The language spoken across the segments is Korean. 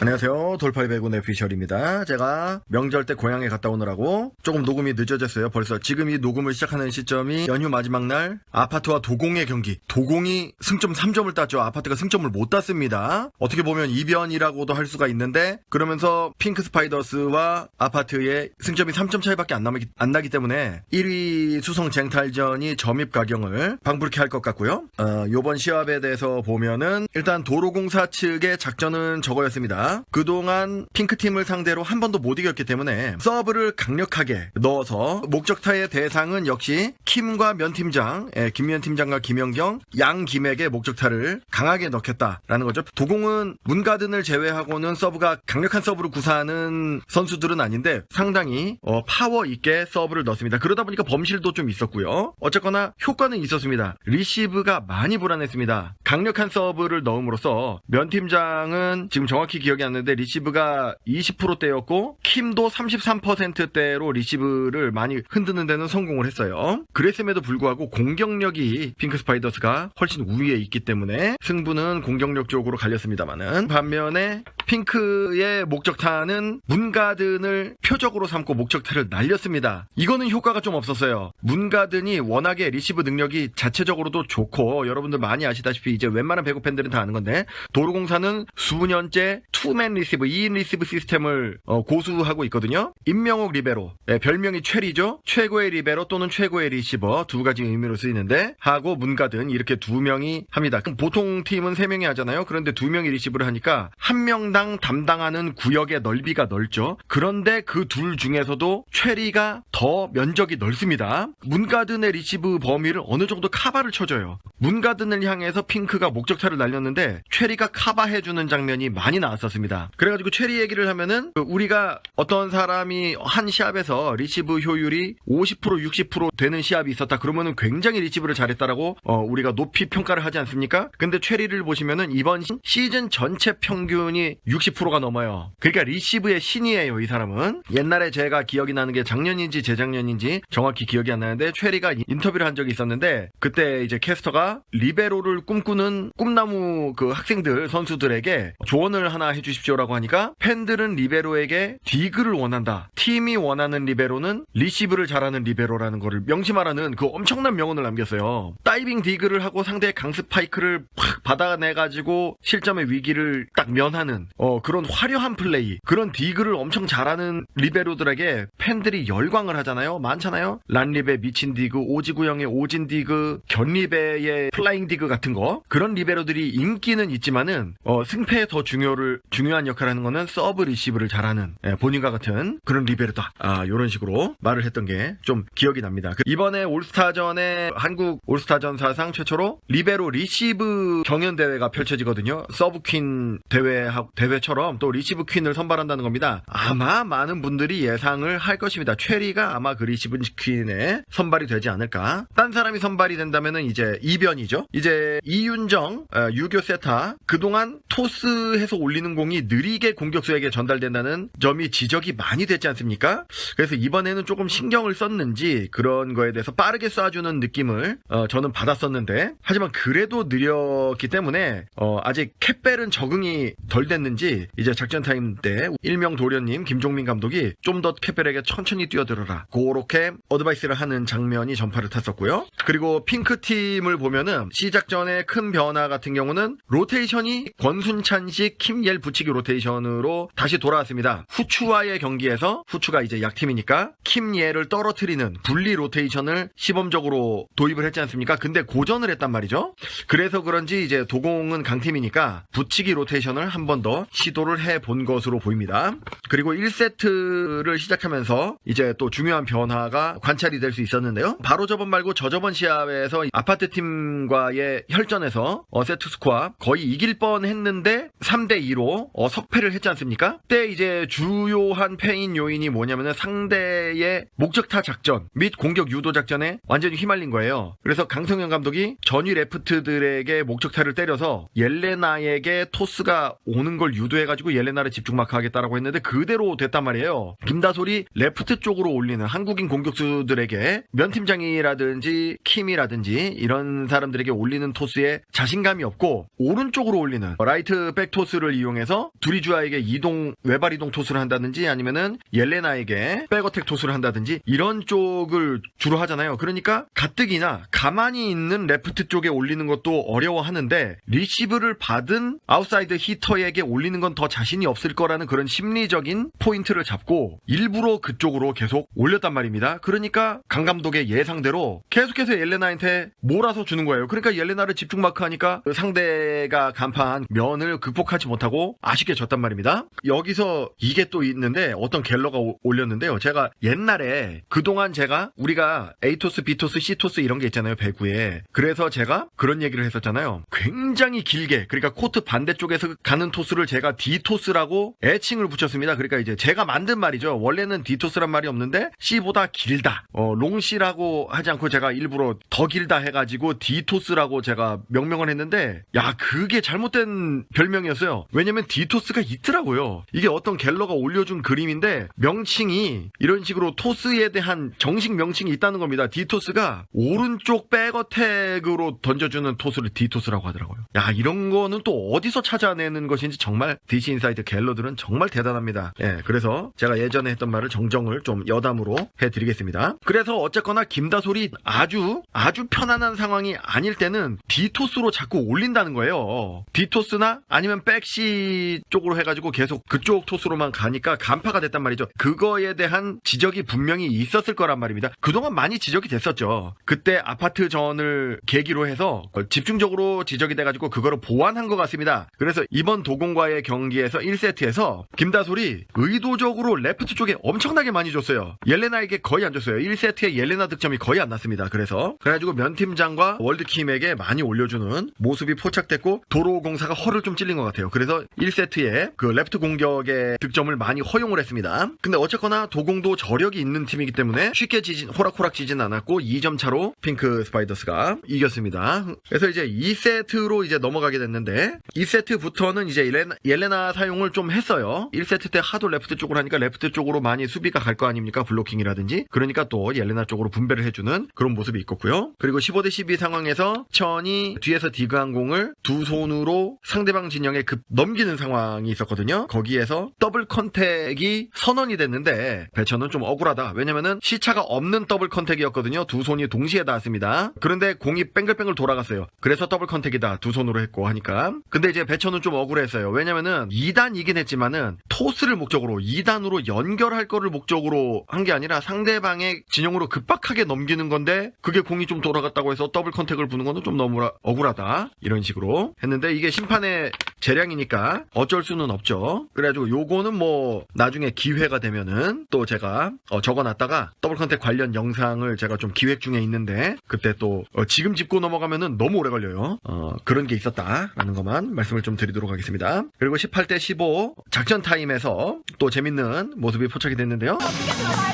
안녕하세요. 돌파리 배구의 피셜입니다. 제가 명절 때 고향에 갔다 오느라고 조금 녹음이 늦어졌어요. 벌써 지금 이 녹음을 시작하는 시점이 연휴 마지막 날 아파트와 도공의 경기. 도공이 승점 3점을 땄죠. 아파트가 승점을 못 땄습니다. 어떻게 보면 이변이라고도 할 수가 있는데 그러면서 핑크 스파이더스와 아파트의 승점이 3점 차이밖에 안, 남기, 안 나기 때문에 1위 수성 쟁탈전이 점입 가경을 방불케 할 것 같고요. 어, 요번 시합에 대해서 보면은 일단 도로공사 측의 작전은 저거였습니다. 그동안 핑크팀을 상대로 한 번도 못 이겼기 때문에 서브를 강력하게 넣어서 목적타의 대상은 역시 킴과 면 팀장, 예, 김면 팀장과 김영경, 양 김에게 목적타를 강하게 넣겠다라는 거죠. 도공은 문가든을 제외하고는 서브가 강력한 서브를 구사하는 선수들은 아닌데 상당히 어, 파워 있게 서브를 넣습니다. 그러다 보니까 범실도 좀 있었고요. 어쨌거나 효과는 있었습니다. 리시브가 많이 불안했습니다. 강력한 서브를 넣음으로써 면 팀장은 지금 정확히 기억 이 안 나는데 리시브가 20%대였고 킴도 33%대로 리시브를 많이 흔드는 데는 성공을 했어요. 그랬음에도 불구하고 공격력이 핑크 스파이더스가 훨씬 우위에 있기 때문에 승부는 공격력 쪽으로 갈렸습니다만은 반면에 핑크의 목적타는 문가든을 표적으로 삼고 목적타를 날렸습니다. 이거는 효과가 좀 없었어요. 문가든이 워낙에 리시브 능력이 자체적으로도 좋고 여러분들 많이 아시다시피 이제 웬만한 배구 팬들은 다 아는 건데 도로공사는 수년째 투맨 리시브, 2인 리시브 시스템을 어, 고수하고 있거든요. 임명옥 리베로, 예, 별명이 최리죠. 최고의 리베로 또는 최고의 리시버 두 가지 의미로 쓰이는데 하고 문가든 이렇게 두 명이 합니다. 보통 팀은 세 명이 하잖아요. 그런데 두 명이 리시브를 하니까 한명 당 담당하는 구역의 넓이가 넓죠. 그런데 그 둘 중에서도 최리가 더 면적이 넓습니다. 문가든의 리시브 범위를 어느 정도 카바를 쳐줘요. 문가든을 향해서 핑크가 목적타를 날렸는데 최리가 카바해주는 장면이 많이 나왔었습니다. 그래가지고 최리 얘기를 하면은 그 우리가 어떤 사람이 한 시합에서 리시브 효율이 50% 60% 되는 시합이 있었다. 그러면은 굉장히 리시브를 잘했다라고 어, 우리가 높이 평가를 하지 않습니까? 근데 최리를 보시면은 이번 시- 시즌 전체 평균이 60%가 넘어요. 그러니까 리시브의 신이에요, 이 사람은. 옛날에 제가 기억이 나는 게 작년인지 재작년인지 정확히 기억이 안 나는데 최리가 인터뷰를 한 적이 있었는데 그때 이제 캐스터가 리베로를 꿈꾸는 꿈나무 그 학생들 선수들에게 조언을 하나 해 주십시오라고 하니까 팬들은 리베로에게 디그를 원한다. 팀이 원하는 리베로는 리시브를 잘하는 리베로라는 거를 명심하라는 그 엄청난 명언을 남겼어요. 다이빙 디그를 하고 상대의 강스 파이크를 팍 받아내 가지고 실점의 위기를 딱 면하는 어, 그런 화려한 플레이 그런 디그를 엄청 잘하는 리베로들에게 팬들이 열광을 하잖아요. 많잖아요. 란리베 미친 디그, 오지구형의 오진 디그, 견리베의 플라잉 디그 같은 거 그런 리베로들이 인기는 있지만은 어, 승패에 더 중요를 중요한 역할을 하는 거는 서브 리시브를 잘하는 예, 본인과 같은 그런 리베로다. 아 이런 식으로 말을 했던 게 좀 기억이 납니다. 그 이번에 올스타전에 한국 올스타전 사상 최초로 리베로 리시브 경연 대회가 펼쳐지거든요. 서브 퀸 대회 대회 처럼 또 리시브 퀸을 선발한다는 겁니다. 아마 많은 분들이 예상을 할 것입니다. 최리가 아마 그 리시브 퀸에 선발이 되지 않을까. 딴 사람이 선발이 된다면은 이제 이변이죠. 이제 이윤정, 어, 유교 세타 그동안 토스해서 올리는 공이 느리게 공격수에게 전달된다는 점이 지적이 많이 됐지 않습니까? 그래서 이번에는 조금 신경을 썼는지 그런 거에 대해서 빠르게 쏴주는 느낌을 어, 저는 받았었는데 하지만 그래도 느렸기 때문에 어, 아직 캣벨은 적응이 덜 됐는지 이제 작전 타임 때 일명 도련님 김종민 감독이 좀더 캣벨에게 천천히 뛰어들어라 그렇게 어드바이스를 하는 장면이 전파를 탔었고요 그리고 핑크 팀을 보면은 시작 전에 큰 변화 같은 경우는 로테이션이 권순찬식 킴옐 붙이기 로테이션으로 다시 돌아왔습니다 후추와의 경기에서 후추가 이제 약팀이니까 킴예를 떨어뜨리는 분리 로테이션을 시범적으로 도입을 했지 않습니까? 근데 고전을 했단 말이죠. 그래서 그런지 이제 도공은 강팀이니까 붙이기 로테이션을 한 번 더 시도를 해본 것으로 보입니다. 그리고 1세트를 시작하면서 이제 또 중요한 변화가 관찰이 될 수 있었는데요. 바로 저번 말고 저저번 시합에서 아파트 팀과의 혈전에서 어, 세트 스코어 거의 이길 뻔 했는데 3대 2로 어, 석패를 했지 않습니까? 그때 이제 주요한 패인 요인이 뭐냐면은 상대의 목적타 작전 및 공격 유도 작전에 완전히 휘말린 거예요. 그래서 강성현 감독이 전위 레프트들에게 목적타를 때려서 옐레나에게 토스가 오는 걸 그걸 유도해가지고 옐레나를 집중 마크하겠다라고 했는데 그대로 됐단 말이에요. 김다솔이 레프트 쪽으로 올리는 한국인 공격수들에게 면팀장이라든지 킴이라든지 이런 사람들에게 올리는 토스에 자신감이 없고 오른쪽으로 올리는 라이트 백 토스를 이용해서 두리주아에게 이동 외발 이동 토스를 한다든지 아니면은 옐레나에게 백어택 토스를 한다든지 이런 쪽을 주로 하잖아요. 그러니까 가뜩이나 가만히 있는 레프트 쪽에 올리는 것도 어려워하는데 리시브를 받은 아웃사이드 히터에게 올리는 건 더 자신이 없을 거라는 그런 심리적인 포인트를 잡고 일부러 그쪽으로 계속 올렸단 말입니다. 그러니까 강 감독의 예상대로 계속해서 옐레나한테 몰아서 주는 거예요. 그러니까 옐레나를 집중 마크하니까 그 상대가 간판 면을 극복하지 못하고 아쉽게 졌단 말입니다. 여기서 이게 또 있는데 어떤 갤러가 오- 올렸는데요. 제가 옛날에 그동안 제가 우리가 A토스, B토스, C토스 이런 게 있잖아요. 배구에. 그래서 제가 그런 얘기를 했었잖아요. 굉장히 길게 그러니까 코트 반대쪽에서 가는 토스를 제가 D토스라고 애칭을 붙였습니다. 그러니까 이제 제가 만든 말이죠. 원래는 D토스란 말이 없는데 C보다 길다. 어, 롱C라고 하지 않고 제가 일부러 더 길다 해가지고 D토스라고 제가 명명을 했는데 야 그게 잘못된 별명이었어요. 왜냐면 D토스가 있더라고요. 이게 어떤 갤러가 올려준 그림인데 명칭이 이런 식으로 토스에 대한 정식 명칭이 있다는 겁니다. D토스가 오른쪽 백어택으로 던져주는 토스를 D토스라고 하더라고요. 야 이런 거는 또 어디서 찾아내는 것인지 정말 DC 인사이드 갤러들은 정말 대단합니다. 예, 그래서 제가 예전에 했던 말을 정정을 좀 여담으로 해드리겠습니다. 그래서 어쨌거나 김다솔이 아주 아주 편안한 상황이 아닐 때는 D토스로 자꾸 올린다는 거예요. D토스나 아니면 백시 쪽으로 해가지고 계속 그쪽 토스로만 가니까 간파가 됐단 말이죠. 그거에 대한 지적이 분명히 있었을 거란 말입니다. 그동안 많이 지적이 됐었죠. 그때 아파트 전을 계기로 해서 집중적으로 지적이 돼가지고 그거를 보완한 것 같습니다. 그래서 이번 도공과 의 경기에서 1세트에서 김다솔이 의도적으로 레프트 쪽에 엄청나게 많이 줬어요. 옐레나에게 거의 안 줬어요. 1세트에 옐레나 득점이 거의 안 났습니다. 그래서 그래가지고 면팀장과 월드킴에게 많이 올려주는 모습이 포착됐고 도로공사가 허를 좀 찔린 것 같아요. 그래서 1세트에 그 레프트 공격의 득점을 많이 허용을 했습니다. 근데 어쨌거나 도공도 저력이 있는 팀이기 때문에 쉽게 지진 호락호락 지진 않았고 2점 차로 핑크 스파이더스가 이겼습니다. 그래서 이제 2세트로 이제 넘어가게 됐는데 2세트부터는 이제 옐레나, 사용을 좀 했어요. 1세트 때 하도 레프트 쪽으로 하니까 레프트 쪽으로 많이 수비가 갈 거 아닙니까? 블로킹이라든지. 그러니까 또 옐레나 쪽으로 분배를 해주는 그런 모습이 있었고요. 그리고 15대 12 상황에서 천이 뒤에서 디그한 공을 두 손으로 상대방 진영에 급 넘기는 상황이 있었거든요. 거기에서 더블 컨택이 선언이 됐는데 배천은 좀 억울하다. 왜냐면은 시차가 없는 더블 컨택이었거든요. 두 손이 동시에 닿았습니다. 그런데 공이 뺑글뺑글 돌아갔어요. 그래서 더블 컨택이다. 두 손으로 했고 하니까. 근데 이제 배천은 좀 억울했어요. 왜 냐면은 2단이긴 했지만은 토스를 목적으로 2단으로 연결할 거를 목적으로 한 게 아니라 상대방의 진영으로 급박하게 넘기는 건데 그게 공이 좀 돌아갔다고 해서 더블 컨택을 부는 거는 좀 너무 억울하다. 이런 식으로 했는데 이게 심판의 재량이니까 어쩔 수는 없죠. 그래가지고 요거는 뭐 나중에 기회가 되면은 또 제가 어, 적어놨다가 더블 컨택 관련 영상을 제가 좀 기획 중에 있는데 그때 또 어, 지금 짚고 넘어가면은 너무 오래 걸려요. 어, 그런 게 있었다라는 것만 말씀을 좀 드리도록 하겠습니다. 그리고 18대 15 작전 타임에서 또 재밌는 모습이 포착이 됐는데요.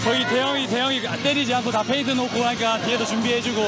저희 대형이 대형이 때리지 않고 다 페인트 놓고 하니까 뒤에도 준비해주고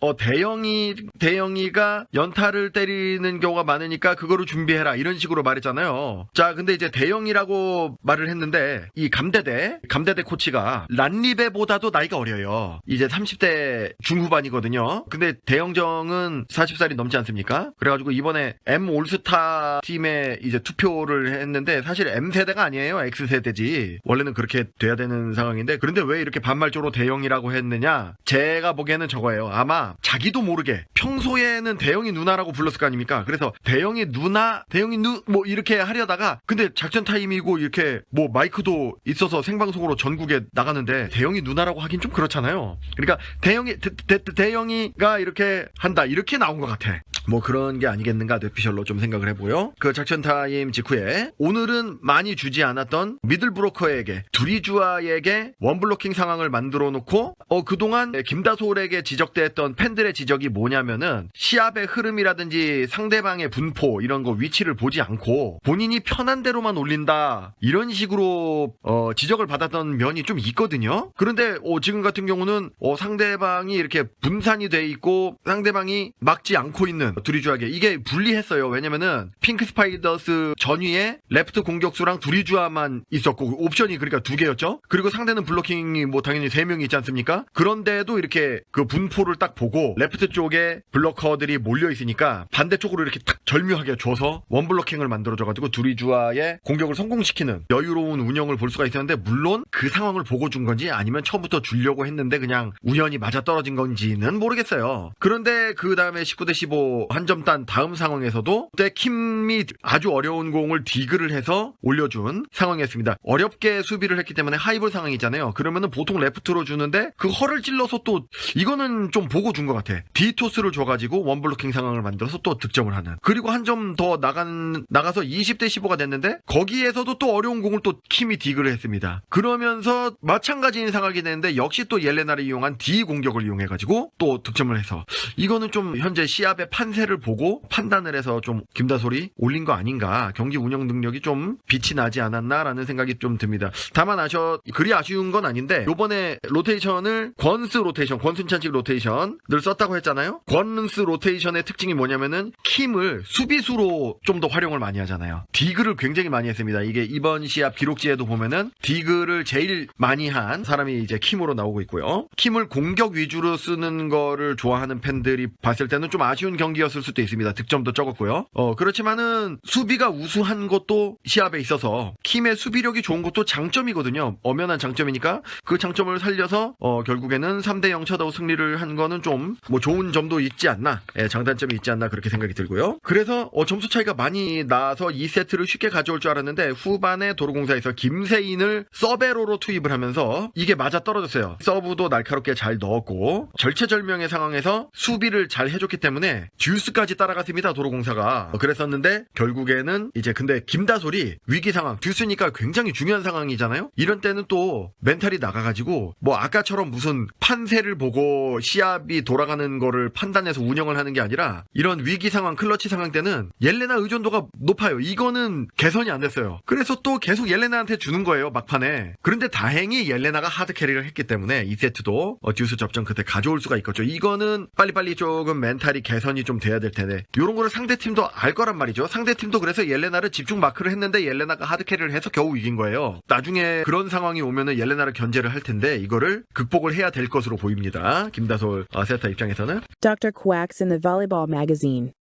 어, 대영이, 대영이가 연타를 때리는 경우가 많으니까 그거를 준비해라. 이런 식으로 말했잖아요. 자, 근데 이제 대영이라고 말을 했는데, 이 감대대, 감대대 코치가 란리베보다도 나이가 어려요. 이제 30대 중후반이거든요. 근데 대영정은 40살이 넘지 않습니까? 그래가지고 이번에 M 올스타 팀에 이제 투표를 했는데, 사실 M세대가 아니에요. X세대지. 원래는 그렇게 돼야 되는 상황인데, 그런데 왜 이렇게 반말조로 대영이라고 했느냐? 제가 보기에는 저거예요. 아마 자기도 모르게 평소에는 대영이 누나라고 불렀을 거 아닙니까? 그래서 대영이 누나, 대영이 누, 뭐 이렇게 하려다가 근데 작전 타임이고 이렇게 뭐 마이크도 있어서 생방송으로 전국에 나가는데 대영이 누나라고 하긴 좀 그렇잖아요. 그러니까 대영이, 대, 대, 대영이가 이렇게 한다. 이렇게 나온 것 같아. 뭐 그런 게 아니겠는가 뇌피셜로 좀 생각을 해보고요. 그 작전 타임 직후에 오늘은 많이 주지 않았던 미들 브로커에게 두리주아에게 원블로킹 상황을 만들어 놓고 어 그동안 김다솔에게 지적됐던 팬들의 지적이 뭐냐면은 시합의 흐름이라든지 상대방의 분포 이런 거 위치를 보지 않고 본인이 편한 대로만 올린다 이런 식으로 어 지적을 받았던 면이 좀 있거든요. 그런데 어 지금 같은 경우는 어 상대방이 이렇게 분산이 돼 있고 상대방이 막지 않고 있는 두리주하게 이게 불리했어요. 왜냐면은 핑크 스파이더스 전위에 레프트 공격수랑 두리주아만 있었고 옵션이 그러니까 두 개였죠. 그리고 상대는 블로킹이 뭐 당연히 세 명이 있지 않습니까? 그런데도 이렇게 그 분포를 딱 보고 레프트 쪽에 블러커들이 몰려 있으니까 반대쪽으로 이렇게 딱 절묘하게 줘서 원 블로킹을 만들어줘가지고 두리주아의 공격을 성공시키는 여유로운 운영을 볼 수가 있었는데 물론 그 상황을 보고 준 건지 아니면 처음부터 주려고 했는데 그냥 우연히 맞아 떨어진 건지는 모르겠어요. 그런데 그 다음에 19대 15한 점 딴 다음 상황에서도 그때 킴이 아주 어려운 공을 디그를 해서 올려준 상황이었습니다. 어렵게 수비를 했기 때문에 하이볼 상황이잖아요. 그러면은 보통 레프트로 주는데 그 허를 찔러서 또 이거는 좀 보고 준 것 같아. 디토스를 줘가지고 원블로킹 상황을 만들어서 또 득점을 하는. 그리고 한 점 더 나간 나가서 20대 15가 됐는데 거기에서도 또 어려운 공을 또 킴이 디그를 했습니다. 그러면서 마찬가지인 상황이 되는데 역시 또 옐레나를 이용한 D 공격을 이용해가지고 또 득점을 해서 이거는 좀 현재 시합의 판 세를 보고 판단을 해서 좀 김다솔이 올린 거 아닌가 경기 운영 능력이 좀 빛이 나지 않았나라는 생각이 좀 듭니다. 다만 아셔 그리 아쉬운 건 아닌데 요번에 로테이션을 권스 로테이션 권순찬식 로테이션을 썼다고 했잖아요. 권스 로테이션의 특징이 뭐냐면은 킴을 수비수로 좀 더 활용을 많이 하잖아요. 디그를 굉장히 많이 했습니다. 이게 이번 시합 기록지에도 보면은 디그를 제일 많이 한 사람이 이제 킴으로 나오고 있고요. 킴을 공격 위주로 쓰는 거를 좋아하는 팬들이 봤을 때는 좀 아쉬운 경기 였을 수도 있습니다. 득점도 적었고요. 어, 그렇지만은 수비가 우수한 것도 시합에 있어서 킴의 수비력이 좋은 것도 장점이거든요. 엄연한 장점이니까 그 장점을 살려서 어, 결국에는 3대 0 셧아웃 승리를 한 거는 좀 뭐 좋은 점도 있지 않나. 예, 장단점이 있지 않나 그렇게 생각이 들고요. 그래서 어, 점수 차이가 많이 나서 2세트를 쉽게 가져올 줄 알았는데 후반에 도로공사에서 김세인을 서베로로 투입을 하면서 이게 맞아 떨어졌어요. 서브도 날카롭게 잘 넣었고 절체절명의 상황에서 수비를 잘 해줬기 때문에 듀스까지 따라갔습니다. 도로공사가 어, 그랬었는데 결국에는 이제 근데 김다솔이 위기 상황 듀스니까 굉장히 중요한 상황이잖아요. 이런 때는 또 멘탈이 나가가지고 뭐 아까처럼 무슨 판세를 보고 시합이 돌아가는 거를 판단해서 운영을 하는 게 아니라 이런 위기 상황 클러치 상황 때는 옐레나 의존도가 높아요. 이거는 개선이 안 됐어요. 그래서 또 계속 옐레나한테 주는 거예요. 막판에. 그런데 다행히 옐레나가 하드 캐리를 했기 때문에 2세트도 어, 듀스 접전 그때 가져올 수가 있겠죠. 이거는 빨리빨리 조금 멘탈이 개선이 좀 돼야 될 텐데 이런 거를 상대 팀도 알 거란 말이죠. 상대 팀도 그래서 옐레나를 집중 마크를 했는데 옐레나가 하드 캐리를 해서 겨우 이긴 거예요. 나중에 그런 상황이 오면은 옐레나를 견제를 할 텐데 이거를 극복을 해야 될 것으로 보입니다. 김다솔 어, 세타 입장에서는 Dr. Quacks in the Volleyball Magazine.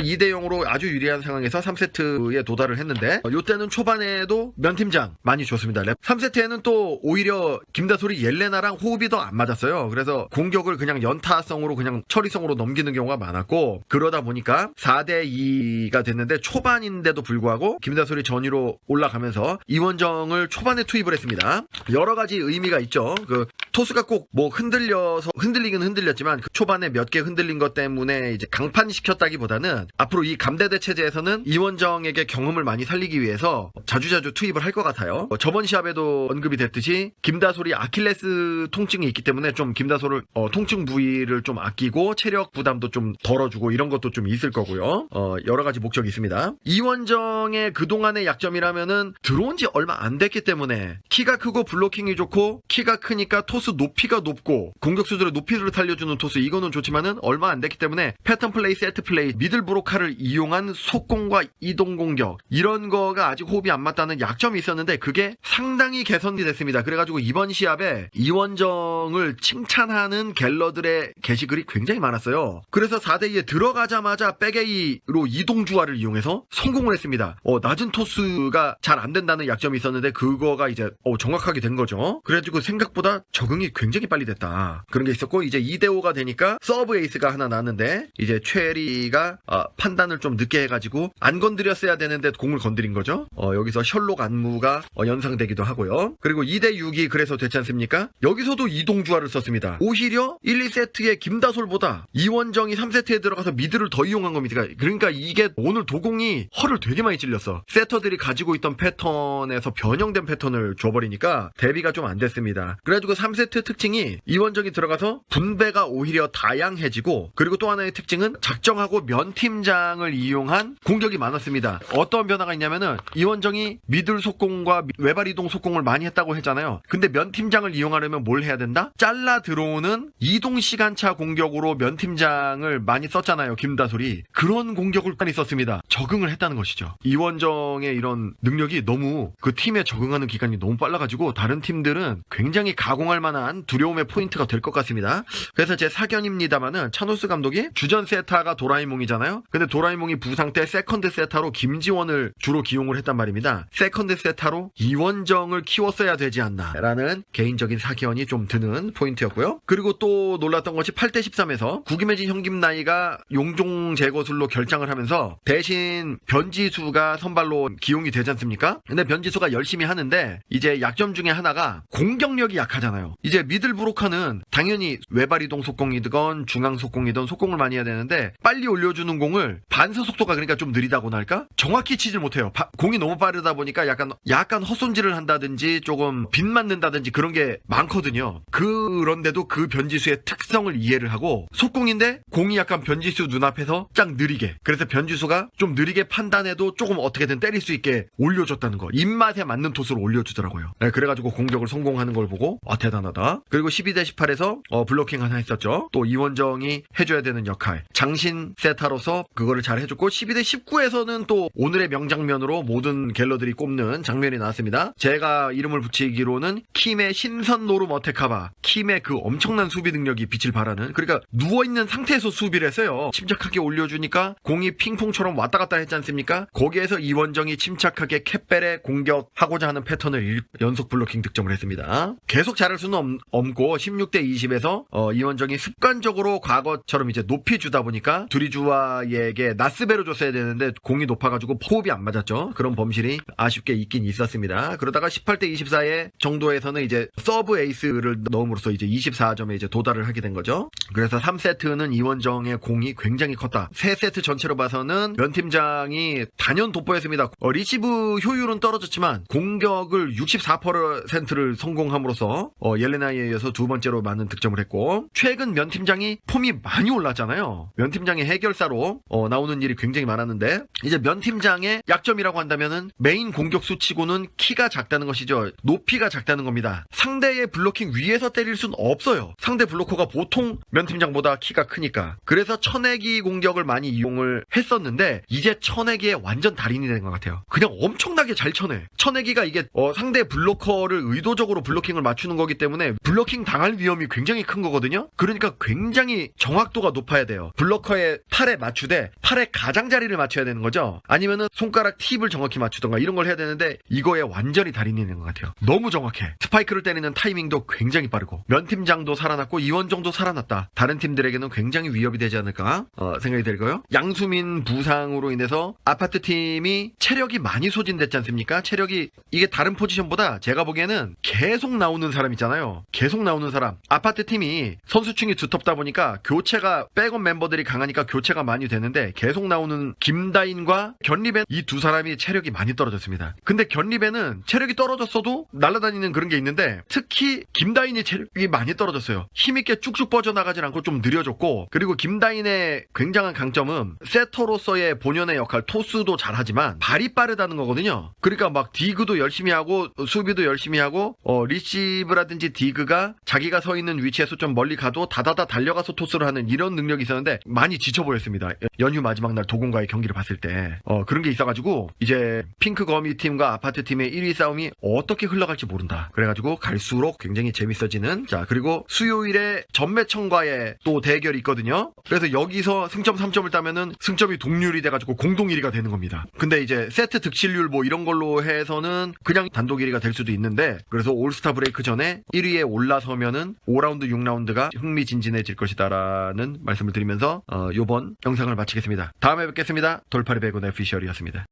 2대 0으로 아주 유리한 상황에서 3세트에 도달을 했는데 어, 요때는 초반에도 면팀장 많이 줬습니다. 3세트에는 또 오히려 김다솔이 옐레나랑 호흡이 더 안 맞았어요. 그래서 공격을 그냥 연타성으로 그냥 처리성으로 넘기는 경우가 많았고 그러다 보니까 4대 2가 됐는데 초반인데도 불구하고 김다솔이 전위로 올라가면서 이원정을 초반에 투입을 했습니다. 여러 가지 의미가 있죠. 그 토스가 꼭 뭐 흔들려서 흔들리긴 흔들렸지만 그 초반에 몇 개 흔들린 것 때문에 이제 강판시켰다기보다는 앞으로 이 감대대 체제에서는 이원정에게 경험을 많이 살리기 위해서 자주자주 투입을 할 것 같아요. 어, 저번 시합에도 언급이 됐듯이 김다솔이 아킬레스 통증이 있기 때문에 좀 김다솔을 어, 통증 부위를 좀 아끼고 체력 부담도 좀 덜어주고 이런 것도 좀 있을 거고요. 어, 여러 가지 목적이 있습니다. 이원정의 그동안의 약점이라면은 들어온 지 얼마 안 됐기 때문에 키가 크고 블로킹이 좋고 키가 크니까 토스 높이가 높고 공격수들의 높이를 살려주는 토스 이거는 좋지만은 얼마 안 됐기 때문에 패턴 플레이, 세트 플레이, 미들 브 로카를 이용한 속공과 이동 공격 이런 거가 아직 호흡이 안 맞다는 약점이 있었는데 그게 상당히 개선이 됐습니다. 그래가지고 이번 시합에 이원정을 칭찬하는 갤러들의 게시글이 굉장히 많았어요. 그래서 4대2에 들어가자마자 백에이로 이동 주화를 이용해서 성공을 했습니다. 어, 낮은 토스가 잘 안 된다는 약점이 있었는데 그거가 이제 어, 정확하게 된 거죠. 그래가지고 생각보다 적응이 굉장히 빨리 됐다. 그런 게 있었고 이제 2대5가 되니까 서브 에이스가 하나 나왔는데 이제 최리가 아, 판단을 좀 늦게 해가지고 안 건드렸어야 되는데 공을 건드린 거죠. 어, 여기서 셜록 안무가 어, 연상되기도 하고요. 그리고 2대 6이 그래서 됐지 않습니까? 여기서도 이동주화를 썼습니다. 오히려 1, 2세트의 김다솔보다 이원정이 3세트에 들어가서 미드를 더 이용한 겁니다. 그러니까 이게 오늘 도공이 허를 되게 많이 찔렸어. 세터들이 가지고 있던 패턴에서 변형된 패턴을 줘버리니까 대비가 좀 안 됐습니다. 그래가지고 3세트 특징이 이원정이 들어가서 분배가 오히려 다양해지고 그리고 또 하나의 특징은 작정하고 면팀 팀장을 이용한 공격이 많았습니다. 어떤 변화가 있냐면은 이원정이 미들 속공과 미- 외발 이동 속공을 많이 했다고 했잖아요. 근데 면 팀장을 이용하려면 뭘 해야 된다? 잘라 들어오는 이동 시간차 공격으로 면 팀장을 많이 썼잖아요. 김다솔이 그런 공격을 많이 썼습니다. 적응을 했다는 것이죠. 이원정의 이런 능력이 너무 그 팀에 적응하는 기간이 너무 빨라가지고 다른 팀들은 굉장히 가공할 만한 두려움의 포인트가 될 것 같습니다. 그래서 제 사견입니다만은 차노스 감독이 주전 세타가 도라이몽이잖아요. 근데 도라이몽이 부상 때 세컨드 세타로 김지원을 주로 기용을 했단 말입니다. 세컨드 세타로 이원정을 키웠어야 되지 않나라는 개인적인 사견이 좀 드는 포인트였고요. 그리고 또 놀랐던 것이 8대 13에서 구김해진 형김 나이가 용종 제거술로 결장을 하면서 대신 변지수가 선발로 기용이 되지 않습니까? 근데 변지수가 열심히 하는데 이제 약점 중에 하나가 공격력이 약하잖아요. 이제 미들 브로커는 당연히 외발 이동 속공이든 중앙 속공이든 속공을 많이 해야 되는데 빨리 올려주는 공을 반사 속도가 그러니까 좀 느리다고나 할까? 정확히 치질 못해요. 바- 공이 너무 빠르다 보니까 약간 약간 헛손질을 한다든지 조금 빗 맞는다든지 그런 게 많거든요. 그런데도 그 변지수의 특성을 이해를 하고 속공인데 공이 약간 변지수 눈앞에서 쫙 느리게 그래서 변지수가 좀 느리게 판단해도 조금 어떻게든 때릴 수 있게 올려줬다는 거 입맛에 맞는 토스를 올려주더라고요. 네, 그래가지고 공격을 성공하는 걸 보고 아 대단하다. 그리고 12대 18에서 어, 블로킹 하나 했었죠. 또 이원정이 해줘야 되는 역할 장신 세타로서 그거를 잘 해줬고 12대 19에서는 또 오늘의 명장면으로 모든 갤러들이 꼽는 장면이 나왔습니다. 제가 이름을 붙이기로는 킴의 신선 노름 어테카바 킴의 그 엄청난 수비 능력이 빛을 발하는 그러니까 누워있는 상태에서 수비를 했어요. 침착하게 올려주니까 공이 핑퐁처럼 왔다 갔다 했지 않습니까? 거기에서 이원정이 침착하게 캣벨에 공격하고자 하는 패턴을 일- 연속 블로킹 득점을 했습니다. 계속 잘할 수는 없, 없고 16대 20에서 어, 이원정이 습관적으로 과거처럼 이제 높이 주다 보니까 두리주 아에게 나스베로 줬어야 되는데 공이 높아가지고 호흡이 안 맞았죠. 그런 범실이 아쉽게 있긴 있었습니다. 그러다가 18대 24의 정도에서는 이제 서브 에이스를 넣음으로써 이제 24점에 이제 도달을 하게 된 거죠. 그래서 3세트는 이원정의 공이 굉장히 컸다. 3세트 전체로 봐서는 면 팀장이 단연 돋보였습니다. 어, 리시브 효율은 떨어졌지만 공격을 64%를 성공함으로써 어, 옐레나에 의해서 두 번째로 많은 득점을 했고 최근 면 팀장이 폼이 많이 올랐잖아요. 면 팀장의 해결사로 어, 나오는 일이 굉장히 많았는데 이제 면 팀장의 약점이라고 한다면은 메인 공격 수 치고는 키가 작다는 것이죠. 높이가 작다는 겁니다. 상대의 블로킹 위에서 때릴 순 없어요. 상대 블로커가 보통 면 팀장보다 키가 크니까. 그래서 쳐내기 공격을 많이 이용을 했었는데 이제 쳐내기에 완전 달인이 된 것 같아요. 그냥 엄청나게 잘 쳐내. 쳐내기가 이게 어, 상대 블로커를 의도적으로 블로킹을 맞추는 거기 때문에 블로킹 당할 위험이 굉장히 큰 거거든요. 그러니까 굉장히 정확도가 높아야 돼요. 블로커의 팔에 맞추 되 팔의 가장자리를 맞춰야 되는 거죠. 아니면은 손가락 팁을 정확히 맞추던가 이런 걸 해야 되는데 이거에 완전히 달인이 된것 같아요. 너무 정확해. 스파이크를 때리는 타이밍도 굉장히 빠르고 면 팀장도 살아났고 이원정도 살아났다. 다른 팀들에게는 굉장히 위협이 되지 않을까 어, 생각이 들고요. 양수민 부상으로 인해서 아파트 팀이 체력이 많이 소진됐지 않습니까? 체력이 이게 다른 포지션보다 제가 보기에는 계속 나오는 사람 있잖아요. 계속 나오는 사람. 아파트 팀이 선수층이 두텁다 보니까 교체가 백업 멤버들이 강하니까 교체가 많이 되는데 계속 나오는 김다인과 견리벤 이 두 사람이 체력이 많이 떨어졌습니다. 근데 견리벤은 체력이 떨어졌어도 날아다니는 그런 게 있는데 특히 김다인이 체력이 많이 떨어졌어요. 힘있게 쭉쭉 뻗어나가진 않고 좀 느려졌고 그리고 김다인의 굉장한 강점은 세터로서의 본연의 역할 토스도 잘하지만 발이 빠르다는 거거든요. 그러니까 막 디그도 열심히 하고 수비도 열심히 하고 어, 리시브라든지 디그가 자기가 서 있는 위치에서 좀 멀리 가도 다다다 달려가서 토스를 하는 이런 능력이 있었는데 많이 지쳐 보였습니다. 연휴 마지막 날 도공과의 경기를 봤을 때 어, 그런 게 있어가지고 이제 핑크 거미 팀과 아파트 팀의 1위 싸움이 어떻게 흘러갈지 모른다. 그래가지고 갈수록 굉장히 재밌어지는 자 그리고 수요일에 전매청과의 또 대결이 있거든요. 그래서 여기서 승점 3점을 따면은 승점이 동률이 돼가지고 공동 1위가 되는 겁니다. 근데 이제 세트 득실률 뭐 이런 걸로 해서는 그냥 단독 1위가 될 수도 있는데 그래서 올스타 브레이크 전에 1위에 올라서면은 5라운드 6라운드가 흥미진진해질 것이다라는 말씀을 드리면서 어, 요번 영상을 마치겠습니다. 다음에 뵙겠습니다. 돌파리 배곤 오피셜이었습니다.